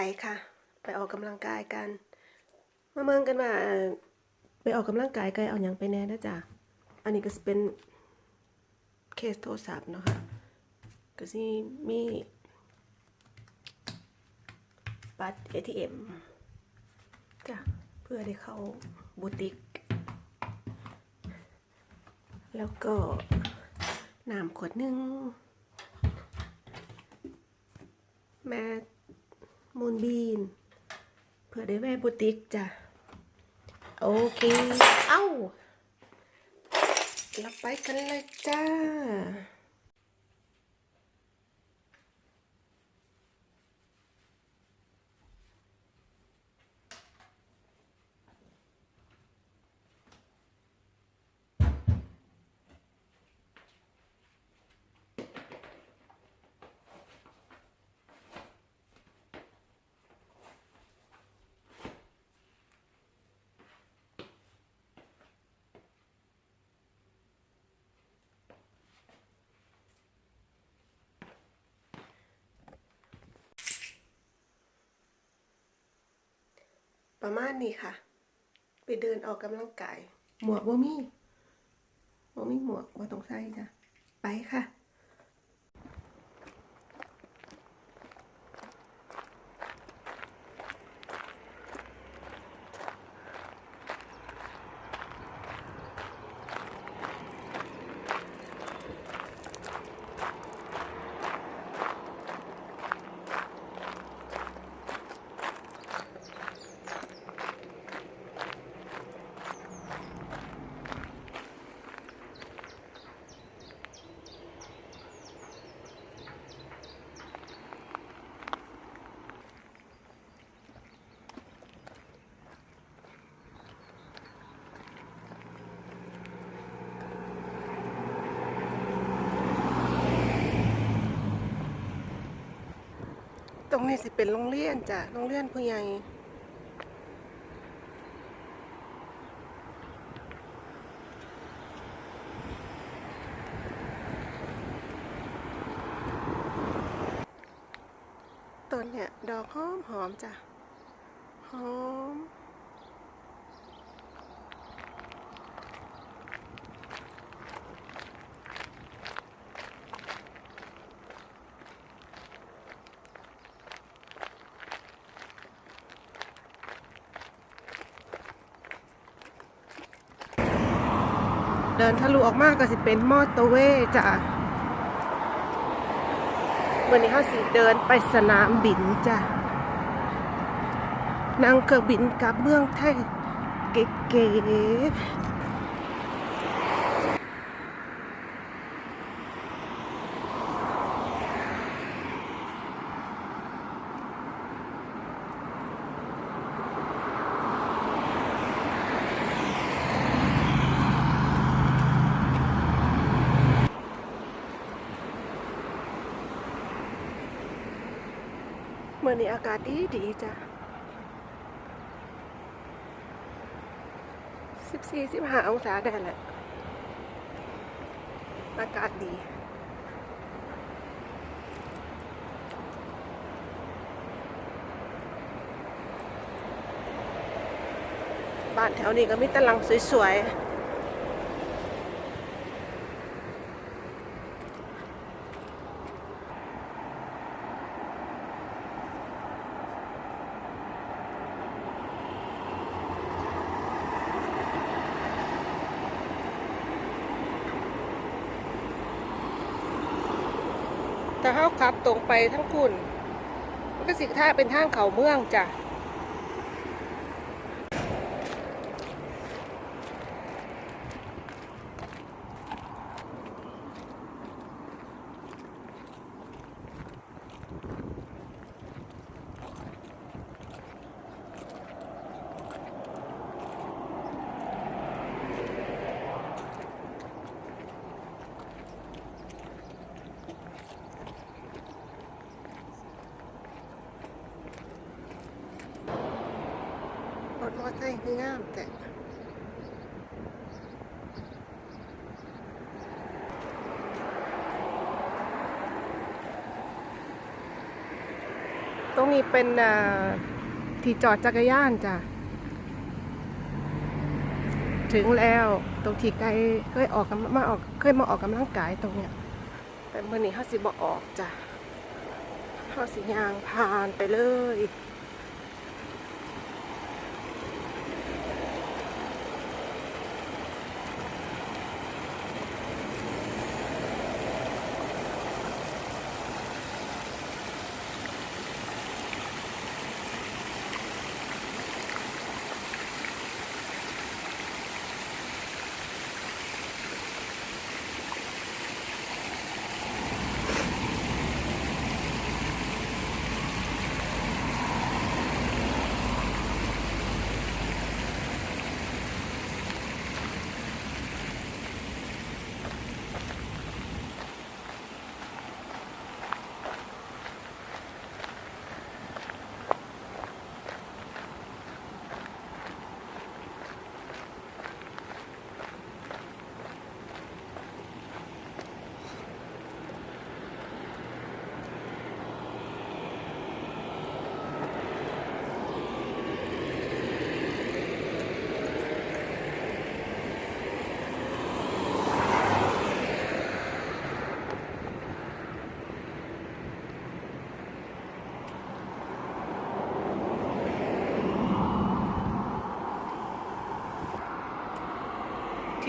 ไปค่ะ ไปออกกำลังกายกัน มาเมืองกันว่าไปออกกำลังกายกันเอาอย่างไปแน่นะจ๊ะอันนี้ก็จะเป็นเคสโทรศัพท์เนาะค่ะก็สิมีบัตร ATM จ้ะเพื่อได้เข้าบูติก แล้วก็น้ำขวดหนึ่งแม่ มูลบีนเพื่อได้แม่บุติกจ้ะ โอเค เอ้า รับไปกันเลยจ้า ประมาณนี้ค่ะ ไปเดินออกกำลังกาย หมวกบ่มีบ่มีหมวกบ่ต้องใส่จ้ะ ไปค่ะ รงนี้สิเป็นโรงเรียนจ้ะโรงเรียนผู้ใหญ่ต้นเนี่ย ดอกหอมหอมจ้ะหอม นทะลุออกมากก็สิเป็นมอเตอร์เวย์จ้ะวันนี้เขาสิเดินไปสนามบินจ้ะนั่งเครื่องบินกลับเมืองไทยเก๋ๆ มื่อนี้อากาศดีดีจ้ะสิบสี่สิบห้าองศาได้แหละ อากาศดีบ้านแถวนี้ก็มีตหลังสวยๆ ขับตรงไปทั้งคุณมันก็สิท่าเป็นทางเขาเมืองจ้ะ รถม อเตอร์ไซค์คืองามแต่ตรงนี้เป็นที่จอดจักรยานจ้ะ ถึงแล้วตรงที่ไกลเคยออกมาออกเคยมาออกกำลังกายตรงเนี้ย แต่เมื่อนี้เขาสิบอกออกจ้ะเขาสิยางผ่านไปเลย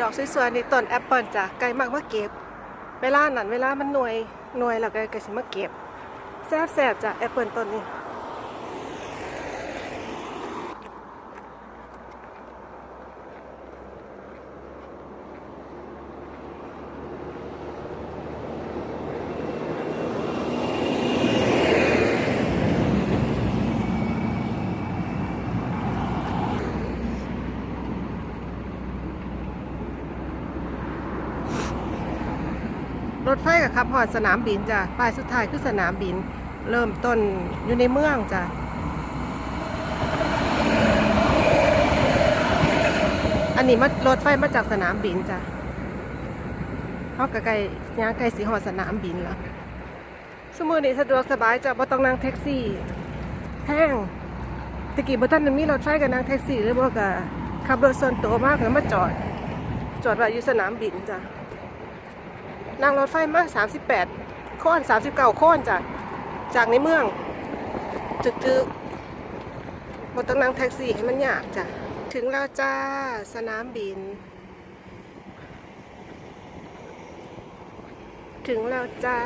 ดอกสวยๆนี่ต้นแอปเปิลจ้ะไกลมากมาเก็บ เวลานั้นเวลามันหน่วยหน่วยแล้วก็ก็สิมาเก็บแซ่บๆจ้ะแอปเปิลต้นนี้ รถไฟกับขับหอดสนามบินจ้ะป้ายสุดท้ายคือสนามบิน เริ่มต้นอยู่ในเมืองจ้ะอันนี้มารถไฟมาจากสนามบินจ้ะเขากะไกลย่างไกลสีหอดสนามบินแล้วสมมือนี้สะดวกสบายจ้ะบ่ต้องนั่งแท็กซี่แพงตะกี้บ่ทันมีรถไฟกับนั่งแท็กซี่หรือบ่ก็ขับรถส่วนตัวมากแล้วมาจอด จอดไว้อยู่สนามบินจ้ะ นั่งรถไฟมา38โค้น39โค้นจ้ะจากในเมืองจึกจึกบนต้องนั่งแท็กซี่ให้มันยากจ้ะ ถึงแล้วจ้า สนามบิน ถึงแล้วจ้า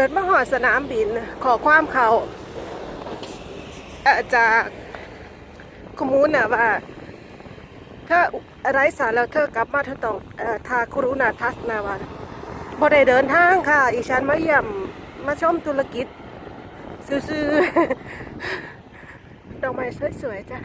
ดินมาหอดสนามบินขอความเขาจากขมูลน่ะว่า ถ้าไร้สารแล้วเธอกลับมาเธอต้องเอ่อทาครุณาทัศนาวันบ่ได้เดินทางค่ะ อีฉันมาเยี่ยมมาชมธุรกิจ ซื่อๆดอกไม้สวยๆจ้ะ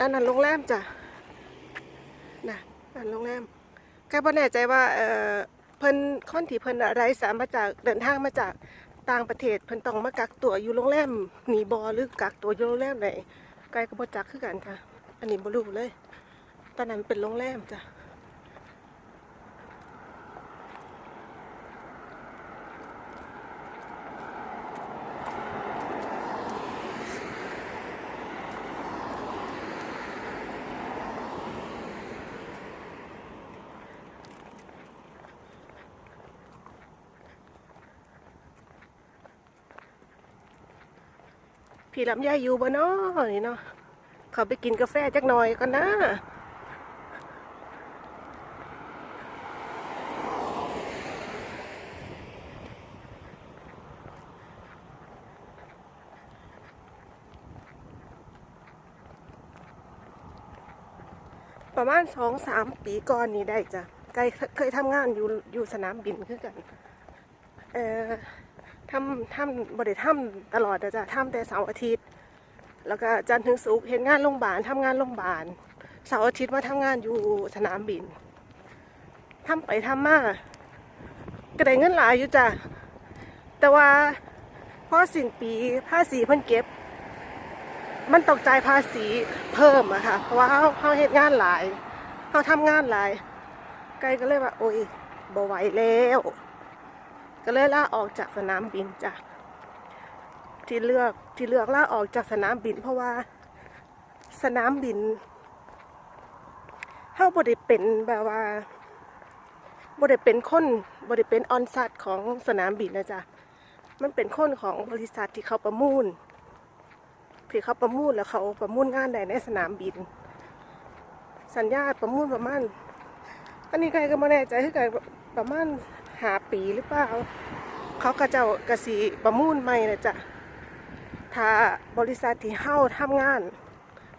อันนั้นโรงแรมจ้ะนะอันโรงแรมแค่บ่แน่ใจว่าเอ่อเพิ่นคนที่เพิ่นอะไรสามมาจากเดินทางมาจากต่างประเทศเพิ่นต้องมากักตัวอยู่โรงแรมหนีบอหรือกักตัวอยู่โรงแรมไหนไกลก็บ่จักคือกันค่ะ อันนี้บ่รู้เลย ตอนนั้นเป็นโรงแรมจ้ะ พี่ลำไยอยู่บ่เนาะนี่เนาะเขาไปกินกาแฟจักหน่อยก่อนนะประมาณสองสามปีก่อนนี้ได้จ้ะเคยเคยทำงานอยู่อยู่สนามบินคือกัน เออ ทำทำบริทำตลอดนะจ๊ะทำแต่เสาร์อาทิตย์ แล้วก็จันทร์ถึงศุกร์เห็นงานโรงพยาบาลทำงานโรงพยาบาลเสาร์อาทิตย์มาทำงานอยู่สนามบินทำไปทำมาก็ได้เงินหลายอยู่จ้ะแต่ว่าพอสิ้นปีภาษีเพิ่นเก็บ มันตกใจภาษีเพิ่มอะค่ะ เพราะว่าเขาเขาเฮ็ดงานหลายเขาทำงานหลายไกลก็เลยว่า โอ้ยบ่ไหวแล้ว ก็เลยลาออกจากสนามบินจ้ะที่เลือกที่เลือกลาออกจากสนามบิน เพราะว่า สนามบินเฮาบ่ได้เป็นแบบว่าบ่ได้เป็นคนบ่ได้เป็นออนซัตของสนามบินนะจ๊ะมันเป็นคนของบริษัทที่เขาประมูลที่เขาประมูลแล้วเขาประมูลงานได้ในสนามบิน สัญญาประมูลประมาณอันนี้ใครก็ไม่แน่ใจคือกันประมาณ หาปีหรือเปล่า เขาก็เจ้ากสีประมูลใหม่นะจ๊ะถ้าบริษัทที่เฮาทำงาน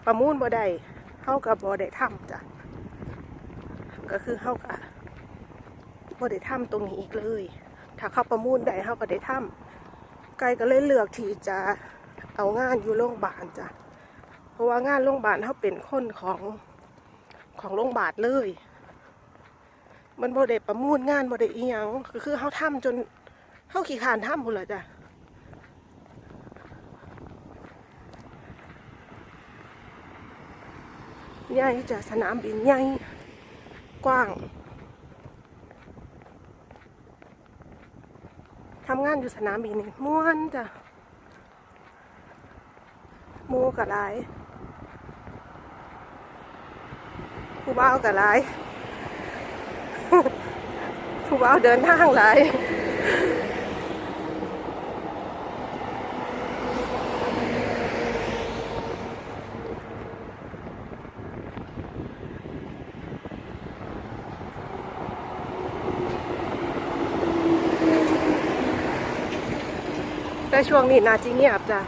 ประมูลบ่ได้เฮากับบ่ได้ทำจ้ะก็คือเฮากับบ่ได้ทำตรงนี้อีกเลย ถ้าเขาประมูลได้เฮาก็ได้ทำไกลก็เลยเลือกที่จะเอางานอยู่โรงพยาบาลจ้ะเพราะว่างานโรงพยาบาลเขาเป็นคนของของโรงพยาบาลเลย มันบ่ได้ประมูลงานบ่ได้อีหยังก็คือเขาทำจนเขาขี้ขานทำพุ่นละจ้ะใหญ่จ้ะสนามบินใหญ่กว้างทำงานอยู่สนามบินนี่ม่วนจ้ะมูกับหลายผู้บ่าวกับหลาย ผู้บ่าวเดินทางหลายแต่ช่วงนี้นาจิเงียบจ้ะ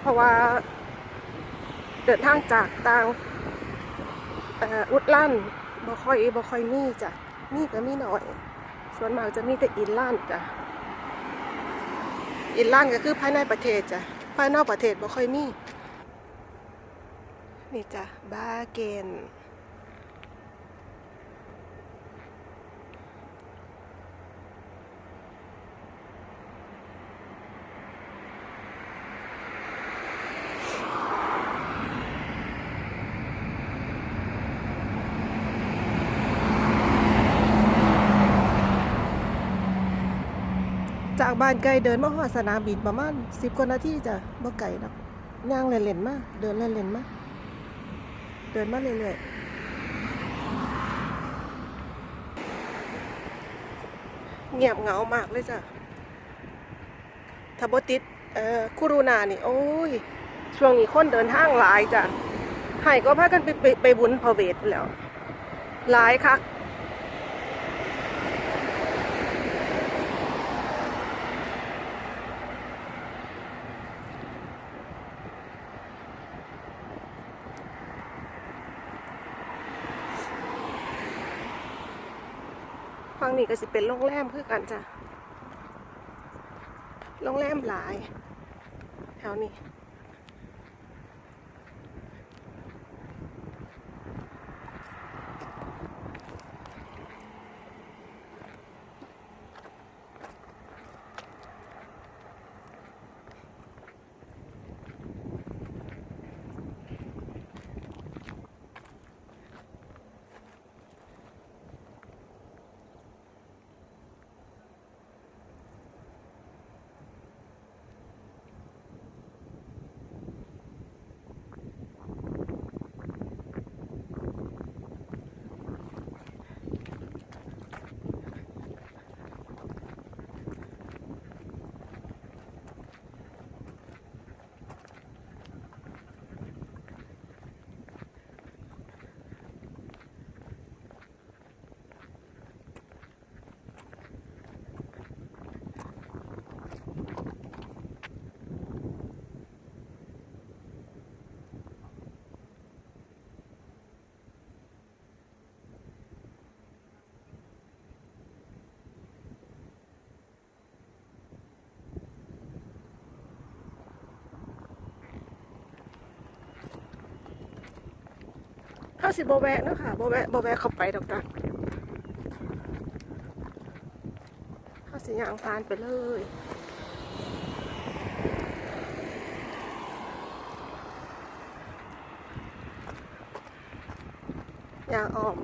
เพราะว่า เดินทางจากต่างอ,อ,อุดลั่นบ่ค่อยบ่ค่อยมีจ้ะ มีก็มีหน่อย ส่วนมากจะมีแต่อินล่านจ้ะอินล่านก็คือภายในประเทศจ้ะภายนอกประเทศบ่ค่อยมี นี่จ้ะบาเกน จากบ้านไกลเดินมาหอดสนามบินประมาณสิบกว่านาทีจ้ะบ่ไกลดอกย่างเล่นๆมาเดินเล่นๆมาเดินมาเรื่อยๆเงียบเหงามากเลยจ้ะถ้าบ่ติดเอ่อคูรูนานี่ โอ้ย ช่วงนี้คนเดินทางหลายจ้ะให้ก็พากันไปไปไปบุญพระเวทแล้ว หลายคัก นี่ก็สิเป็นโรงแรมคือกันจ้ะโรงแรมหลาย แถวนี้ สิบแวะเนาะค่ะบแวะบแวะเข้าไปดอกจ้ะเขาสิย่างผ่านไปเลยย่างอ้อม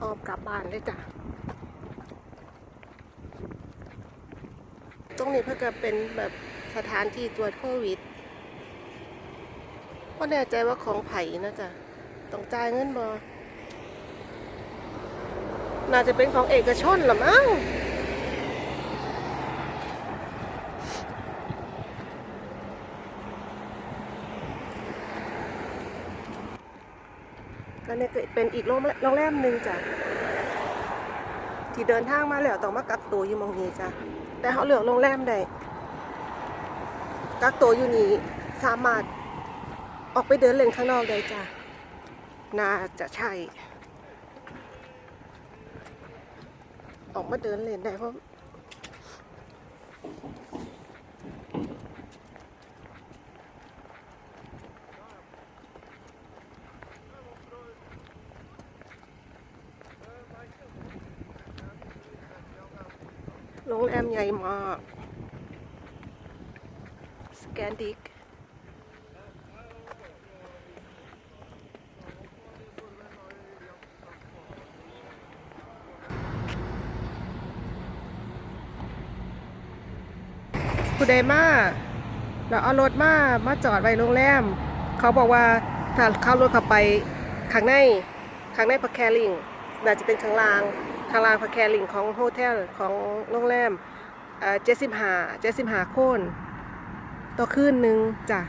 อ้อมกลับบ้านเลยจ้ะตรงนี้เพื่อก็เป็นแบบสถานที่ตรวจโควิดว่าแน่ใจว่าของไผ่นะจ๊ะ ต้องจ่ายเงินบอน่าจะเป็นของเอกชนหรือมั้งก็เนี่ยก็เป็นอีกโรงแรมหนึ่งจ้ะที่เดินทางมาแล้วต้องมากักตัวอยู่มองนี้จ้ะแต่เขาเลือกโรงแรมได้กักตัวอยู่นี่สามารถออกไปเดินเล่นข้างนอกได้จ้ะ น่าจะใช่ ออกมาเดินเล่นได้เพราะโรงแรมใหญ่มาก สแกนดิก ผู้ใดมาแล้วเอารถมามาจอดไว้โรงแรม เขาบอกว่าถ้าเข้ารถเข้าไปข้างในข้างในพักแคลิงน่าจะเป็นข้างล่างข้างล่างพักแคลิงของโฮเทลของโรงแรมเจ็ดสิบห้าเจ็ดสิบห้าคนต่อคืนหนึ่งจ้ะ